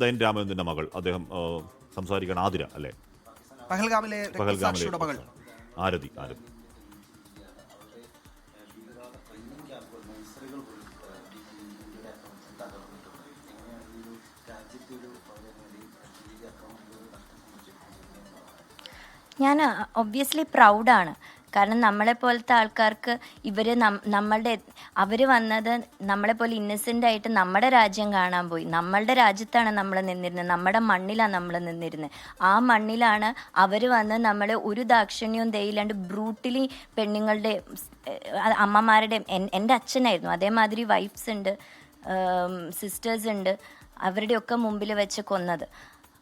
ദയൻ രാമചന്ദ്രന്റെ മകൾ? അദ്ദേഹം സംസാരിക്കണം ആതിര അല്ലേ? പഹൽഗാമിലെ പഹൽഗാമിലെ രക്തസാക്ഷിയുടെ മകൾ ആരതി ആരതി. ഞാൻ ഒബ്വിയസ്ലി പ്രൗഡാണ് കാരണം നമ്മളെ പോലത്തെ ആൾക്കാർക്ക് ഇവർ നമ്മളുടെ അവർ വന്നത് നമ്മളെ പോലെ ഇന്നസെന്റ് ആയിട്ട് നമ്മുടെ രാജ്യം കാണാൻ പോയി. നമ്മളുടെ രാജ്യത്താണ് നമ്മൾ നിന്നിരുന്നത്. നമ്മുടെ മണ്ണിലാണ് നമ്മൾ നിന്നിരുന്നത്. ആ മണ്ണിലാണ് അവർ വന്ന് നമ്മളെ ഒരു ദാക്ഷിണ്യവും ദയില്ലാണ്ട് ബ്രൂട്ടിലി പെണ്ണുങ്ങളുടെ അമ്മമാരുടെ എൻ- എന്റെ അച്ഛനായിരുന്നു. അതേമാതിരി വൈഫ്സ് ഉണ്ട് സിസ്റ്റേഴ്സ് ഉണ്ട് അവരുടെയൊക്കെ മുമ്പിൽ വെച്ച് കൊന്നത്.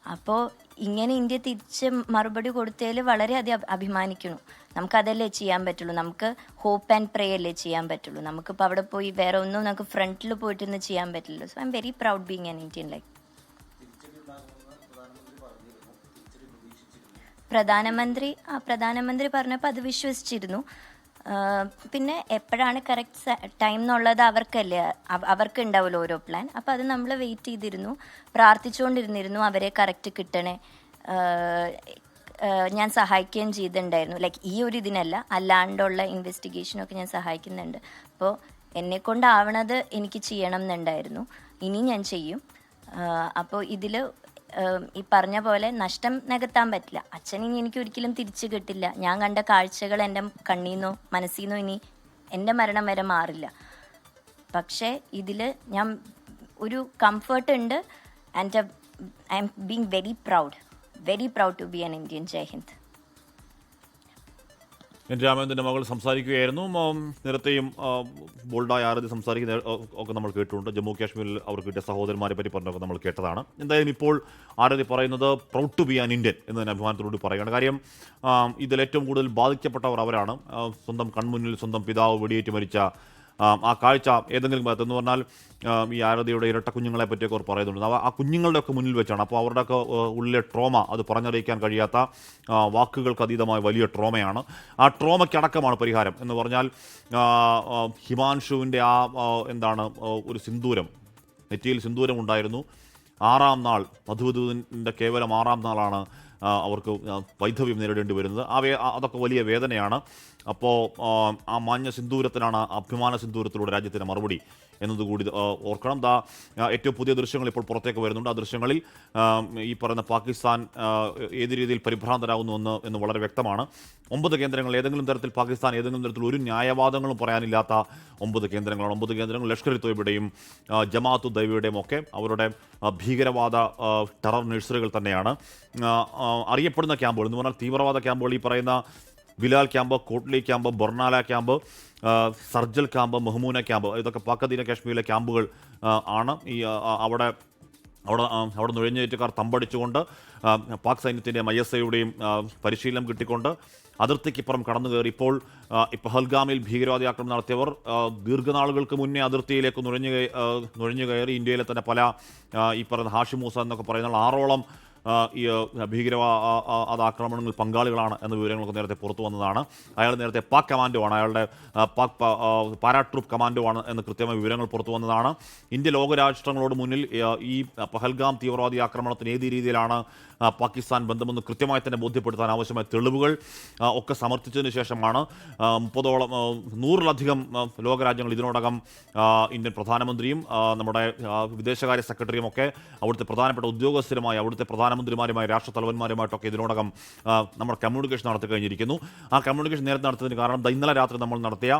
അപ്പോൾ ഇങ്ങനെ ഇന്ത്യ തിരിച്ച് മറുപടി കൊടുത്തതിൽ വളരെയധികം അഭിമാനിക്കുന്നു. നമുക്കതല്ലേ ചെയ്യാൻ പറ്റുള്ളൂ? നമുക്ക് ഹോപ്പ് ആൻഡ് പ്രേ അല്ലേ ചെയ്യാൻ പറ്റുള്ളൂ? നമുക്കിപ്പോൾ അവിടെ പോയി വേറെ ഒന്നും നമുക്ക് ഫ്രണ്ടിൽ പോയിട്ടൊന്നും ചെയ്യാൻ പറ്റില്ലല്ലോ. So I am very proud being an Indian like പ്രധാനമന്ത്രി ആ പ്രധാനമന്ത്രി പറഞ്ഞപ്പോൾ അത് വിശ്വസിച്ചിരുന്നു. പിന്നെ എപ്പോഴാണ് കറക്റ്റ് ടൈം എന്നുള്ളത് അവർക്കല്ലേ അവർക്ക് ഉണ്ടാവുമല്ലോ ഓരോ പ്ലാൻ അപ്പോൾ അത് നമ്മൾ വെയിറ്റ് ചെയ്തിരുന്നു പ്രാർത്ഥിച്ചുകൊണ്ടിരുന്നിരുന്നു അവരെ കറക്റ്റ് കിട്ടണേ. ഞാൻ സഹായിക്കുകയും ചെയ്തിട്ടുണ്ടായിരുന്നു. ലൈക്ക് ഈ ഒരു ഇതിനല്ല അല്ലാണ്ടുള്ള ഇൻവെസ്റ്റിഗേഷനൊക്കെ ഞാൻ സഹായിക്കുന്നുണ്ട്. അപ്പോൾ എന്നെ കൊണ്ടാവണത് എനിക്ക് ചെയ്യണം എന്നുണ്ടായിരുന്നു. ഇനി ഞാൻ ചെയ്യും. അപ്പോൾ ഇതിൽ ഈ പറഞ്ഞ പോലെ നഷ്ടം നികത്താൻ പറ്റില്ല. അച്ഛൻ ഇനി എനിക്ക് ഒരിക്കലും തിരിച്ചു കിട്ടില്ല. ഞാൻ കണ്ട കാഴ്ചകൾ എന്റെ കണ്ണീന്നോ മനസ്സിന്നോ ഇനി എന്റെ മരണം വരെ മാറില്ല. പക്ഷേ ഇതിൽ ഞാൻ ഒരു കംഫർട്ട് ഉണ്ട്. And I am being very proud very proud to be an Indian Jai Hind N രാമേന്ദ്രന്റെ മകൾ സംസാരിക്കുകയായിരുന്നു. നേരത്തെയും ബോൾഡായ ആരതി സംസാരിക്കുന്ന ഒക്കെ നമ്മൾ കേട്ടിട്ടുണ്ട്. ജമ്മു കാശ്മീരിൽ അവർക്ക് കിട്ടിയ സഹോദരന്മാരെ പറ്റി പറഞ്ഞൊക്കെ നമ്മൾ കേട്ടതാണ്. എന്തായാലും ഇപ്പോൾ ആരതി പറയുന്നത് proud to be an Indian എന്നതിന് അഭിമാനത്തോടുകൂടി പറയുകയാണ്. കാര്യം ഇതിൽ ഏറ്റവും കൂടുതൽ ബാധിക്കപ്പെട്ടവർ അവരാണ്. സ്വന്തം കൺമുന്നിൽ സ്വന്തം പിതാവ് വെടിയേറ്റ് മരിച്ച ആ, കാഴ്ച ഏതെങ്കിലും ഭാഗത്ത് എന്ന് പറഞ്ഞാൽ ഈ ആരതിയുടെ ഇരട്ട കുഞ്ഞുങ്ങളെ പറ്റിയൊക്കെ അവർ പറയുന്നുണ്ട്. ആ കുഞ്ഞുങ്ങളുടെയൊക്കെ മുന്നിൽ വെച്ചാണ്. അപ്പോൾ അവരുടെയൊക്കെ ഉള്ളിലെ ട്രോമ അത് പറഞ്ഞറിയിക്കാൻ കഴിയാത്ത വാക്കുകൾക്ക് അതീതമായ വലിയ ട്രോമയാണ് ആ ട്രോമയ്ക്കടക്കമാണ് പരിഹാരം എന്ന് പറഞ്ഞാൽ ഹിമാൻഷുവിന്റെ ആ എന്താണ് ഒരു സിന്ദൂരം. നെറ്റിയിൽ സിന്ദൂരം ഉണ്ടായിരുന്നു. ആറാം നാൾ മധുവധുവിന്റെ കേവലം ആറാം നാളാണ് അവർക്ക് വൈധവ്യം നേരിടേണ്ടി വരുന്നത്. ആ അതൊക്കെ വലിയ വേദനയാണ്. അപ്പോൾ ആ മാഞ്ഞ സിന്ദൂരത്തിനാണ് അഭിമാന സിന്ദൂരത്തിലൂടെ രാജ്യത്തിന്റെ മറുപടി എന്നതുകൂടി ഓർക്കണം. ദാ ഏറ്റവും പുതിയ ദൃശ്യങ്ങൾ ഇപ്പോൾ പുറത്തേക്ക് വരുന്നുണ്ട്. ആ ദൃശ്യങ്ങളിൽ ഈ പറയുന്ന പാകിസ്ഥാൻ ഏത് രീതിയിൽ പരിഭ്രാന്തരാകുന്നു എന്ന് എന്ന് വളരെ വ്യക്തമാണ്. ഒമ്പത് കേന്ദ്രങ്ങൾ ഏതെങ്കിലും തരത്തിൽ പാകിസ്ഥാൻ ഏതെങ്കിലും തരത്തിൽ ഒരു ന്യായവാദങ്ങളും പറയാനില്ലാത്ത ഒമ്പത് കേന്ദ്രങ്ങളാണ്. ഒമ്പത് കേന്ദ്രങ്ങൾ ലഷ്കർ തോയ്ബയുടെയും ആ, ജമാഅത്തു ദൈവയുടെയും ഒക്കെ അവരുടെ ഭീകരവാദ ടെറർ നഴ്സറികൾ തന്നെയാണ്. അറിയപ്പെടുന്ന ക്യാമ്പുകൾ എന്ന് പറഞ്ഞാൽ തീവ്രവാദ ക്യാമ്പുകൾ ഈ പറയുന്ന Bilal camp Kotli camp Barnala camp Sarjal camp Mehmoona camp ഇതൊക്കെ പാക് അധീന കാശ്മീരിലെ ക്യാമ്പുകൾ ആണ്. ഈ അവിടെ അവിടെ അവിടെ നുഴഞ്ഞേറ്റുകാർ തമ്പടിച്ചുകൊണ്ട് പാക് സൈന്യത്തിന്റെയും ഐ എസ് ഐയുടെയും പരിശീലനം കിട്ടിക്കൊണ്ട് അതിർത്തിക്കിപ്പുറം കടന്നു കയറി ഇപ്പോൾ പഹൽഗാമിൽ ഭീകരവാദി ആക്രമണം നടത്തിയവർ ദീർഘനാളുകൾക്ക് മുന്നേ അതിർത്തിയിലേക്ക് നുഴഞ്ഞു നുഴഞ്ഞു കയറി ഇന്ത്യയിലെ തന്നെ പല ഈ പറയുന്ന ഹാഷിമൂസ എന്നൊക്കെ പറയുന്ന ആറോളം ആ, ഭീകരവ അത് ആക്രമണങ്ങൾ പങ്കാളികളാണ് എന്ന വിവരങ്ങളൊക്കെ നേരത്തെ പുറത്തു വന്നതാണ്. അയാൾ നേരത്തെ പാക് കമാൻഡോ ആണ് അയാളുടെ പാക് പാരാട്രൂപ്പ് കമാൻഡോ ആണ് എന്ന് കൃത്യമായ വിവരങ്ങൾ പുറത്തു വന്നതാണ്. ഇന്ത്യ ലോകരാഷ്ട്രങ്ങളോട് മുന്നിൽ ഈ പഹൽഗാം തീവ്രവാദി ആക്രമണത്തിന് ഏത് രീതിയിലാണ് പാകിസ്ഥാൻ ബന്ധമെന്ന് കൃത്യമായി തന്നെ ബോധ്യപ്പെടുത്താൻ ആവശ്യമായ തെളിവുകൾ ഒക്കെ സമർപ്പിച്ചതിന് ശേഷമാണ് മുപ്പതോളം നൂറിലധികം ലോകരാജ്യങ്ങൾ ഇതിനോടകം ഇന്ത്യൻ പ്രധാനമന്ത്രിയും നമ്മുടെ വിദേശകാര്യ സെക്രട്ടറിയും ഒക്കെ അവിടുത്തെ പ്രധാനപ്പെട്ട ഉദ്യോഗസ്ഥരുമായി അവിടുത്തെ പ്രധാനമന്ത്രിമാരുമായി രാഷ്ട്ര തലവന്മാരുമായിട്ടൊക്കെ ഇതിനോടകം നമ്മൾ കമ്മ്യൂണിക്കേഷൻ നടത്തി കഴിഞ്ഞിരിക്കുന്നു ആ കമ്മ്യൂണിക്കേഷൻ നേരത്തെ നടത്തുന്നതിന് കാരണം ഇന്നലെ രാത്രി നമ്മൾ നടത്തിയ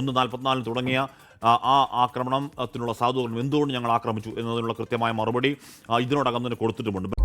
ഒന്ന് നാൽപ്പത്തിനാലിന് തുടങ്ങിയ ആ ആ ആക്രമണത്തിനുള്ള സാധുതകളും എന്തുകൊണ്ട് ഞങ്ങൾ ആക്രമിച്ചു എന്നതിനുള്ള കൃത്യമായ മറുപടി ഇതിനോടകം തന്നെ കൊടുത്തിട്ടുമുണ്ട്.